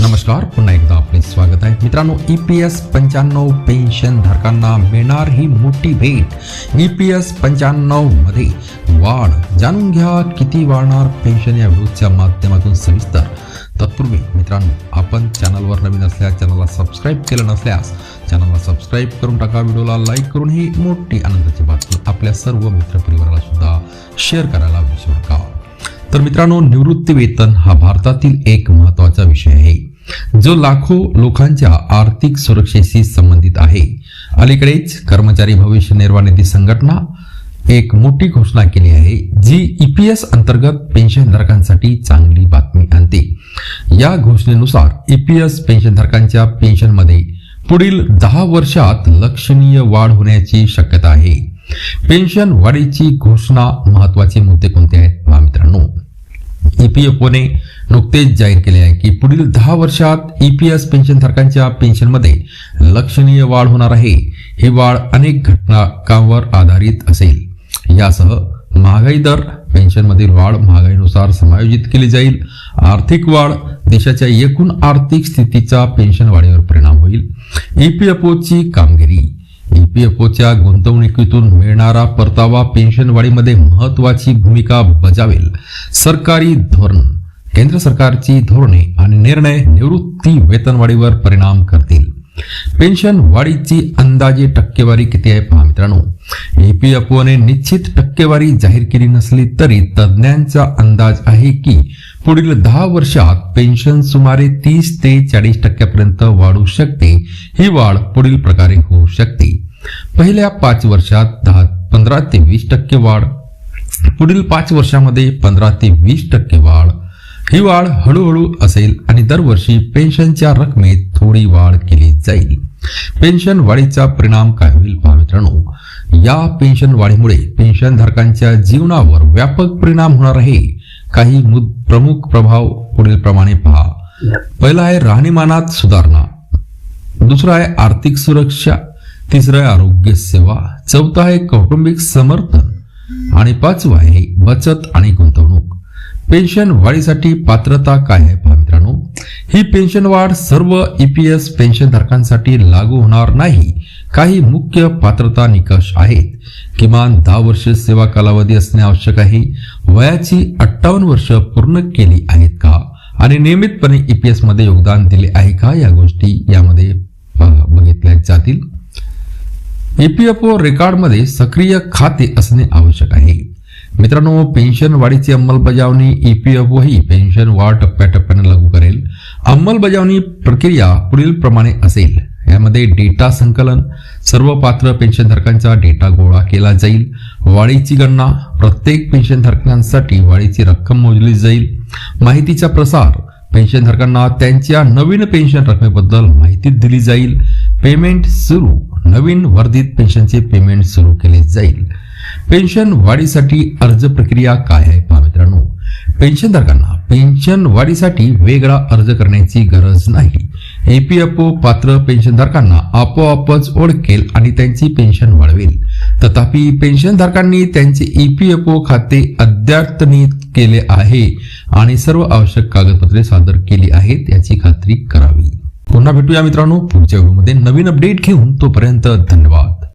नमस्कार पुन्हा एकदा आपले स्वागत आहे. मित्रांनो ई पी एस पंच्याण्णव पेन्शन धारकांना मिळणार ही मोठी भेट. ई पी एस पंच्याण्णवमध्ये वाढ. जाणून घ्या किती वाढणार पेन्शन या व्हिडिओच्या माध्यमातून सविस्तर. तत्पूर्वी मित्रांनो आपण चॅनलवर नवीन असल्यास चॅनलला सबस्क्राईब केलं नसल्यास चॅनलला सबस्क्राईब करून टाका. व्हिडिओला लाईक करून ही मोठी आनंदाची बातमी आपल्या सर्व मित्रपरिवाराला सुद्धा शेअर करायला विसरू तर मित्रांनो निवृत्ती वेतन हा भारतातील एक महत्त्वाचा विषय आहे जो लाखो लोकांच्या आर्थिक सुरक्षेशी संबंधित आहे. अलीकडेच कर्मचारी भविष्य निर्वाह निधी संघटना एक मोठी घोषणा केली आहे जी ईपीएस अंतर्गत पेन्शनधारकांसाठी चांगली बातमी आणते. या घोषणेनुसार ईपीएस पेन्शनधारकांच्या पेन्शनमध्ये पुढील दहा वर्षात लक्षणीय वाढ होण्याची शक्यता आहे. पेन्शन वाढीची घोषणा महत्त्वाचे मुद्दे कोणते आहेत? पहा मित्रांनो ईपीएफओने नुकतेच जाहीर केले आहे की पुढील दहा वर्षात ईपीएस पेन्शनधारकांच्या पेन्शनमध्ये लक्षणीय वाढ होणार आहे. ही वाढ अनेक घटकांवर आधारित असेल. यासह महागाई दर पेन्शनमधील वाढ महागाईनुसार समायोजित केली जाईल. आर्थिक वाढ देशाच्या एकूण आर्थिक स्थितीचा पेन्शन वाढीवर परिणाम होईल. ईपीएफओची कामगिरी ईपीएफओच्या गुंतवणुकीतून मिळणारा परतावा पेन्शनवाढीमध्ये महत्वाची भूमिका बजावेल. सरकारी धोरण. केंद्र सरकारची धोरणे आणि निर्णय निवृत्ती वेतनवाढीवर परिणाम करतील. पेन्शन वाढीची अंदाजे टक्केवारी किती आहे पहा मित्रांनो? एपीएफओने निश्चित टक्केवारी जाहीर केली नसली तरी तज्ज्ञांचा अंदाज आहे की पुढील दहा वर्षात पेन्शन सुमारे तीस ते चाळीस टक्क्यापर्यंत वाढू शकते. ही वाढ पुढील प्रकारे होऊ शकते. पहिल्या पाच वर्षात दहा पंधरा ते वीस टक्के वाढ. पुढील पाच वर्षामध्ये पंधरा ते वीस टक्के वाढ. ही वाढ हळूहळू असेल आणि दरवर्षी पेन्शनच्या रकमेत थोडी वाढ केली जाईल. पेन्शन वाढीचा परिणाम काय होईल पहा मित्रांनो? या पेन्शन वाढीमुळे पेन्शनधारकांच्या जीवनावर व्यापक परिणाम होणार आहे. काही प्रमुख प्रभाव पुढील प्रमाणे पहा. पहिला आहे राहणीमानात सुधारणा. दुसरं आहे आर्थिक सुरक्षा. तिसरं आहे आरोग्य सेवा. चौथा आहे कौटुंबिक समर्थन. आणि पाचवं आहे बचत आणि गुंतवणूक. पेन्शन वाढीसाठी पात्रता काय आहे ही पेन्शन वाढ सर्व ईपीएस पेन्शन धारकांसाठी लागू होणार नाही. काही मुख्य पात्रता निकष आहेत. किमान दहा वर्ष सेवा कालावधी असणे आवश्यक आहे. वयाची अठ्ठावन्न वर्ष पूर्ण केली आहेत का? आणि नियमितपणे ईपीएसमध्ये योगदान दिले आहे का? या गोष्टी यामध्ये बघितल्या जातील. ईपीएफओ रेकॉर्डमध्ये सक्रिय खाते असणे आवश्यक आहे. मित्रांनो पेन्शन वाढीची अंमलबजावणी ईपीएफओ ही पेन्शन वाढ टप्प्याटप्प्याने लागू करेल. अंमलबजावणी प्रक्रिया पुढील प्रमाणे असेल. यामध्ये डेटा संकलन सर्व पात्र पेन्शनधारकांचा डेटा गोळा केला जाईल. वाढीची गणना प्रत्येक पेन्शनधारकांसाठी वाढीची रक्कम मोजली जाईल. माहितीचा प्रसार पेन्शनधारकांना त्यांच्या नवीन पेन्शन रकमेबद्दल माहिती दिली जाईल. पेमेंट सुरू नवीन वर्धित पेन्शनचे पेमेंट सुरू केले जाईल. पेन्शन वाढीसाठी अर्ज प्रक्रिया काय आहे पहा मित्रांनो? पेन्शनधारकांना पेन्शन वाढीसाठी वेगळा अर्ज करण्याची गरज नाही. एपीएफओ पात्र पेन्शनधारकांना आपोआपच ओळखेल आणि त्यांची पेन्शन वाढवेल. तथापि पेन्शनधारकांनी त्यांचे ईपीएफओ खाते अद्यतनित केले आहे आणि सर्व आवश्यक कागदपत्रे सादर केली आहेत याची खात्री करावी. पुन्हा भेटूया मित्रांनो पुढच्या व्हिडिओमध्ये नवीन अपडेट घेऊन तोपर्यंत धन्यवाद.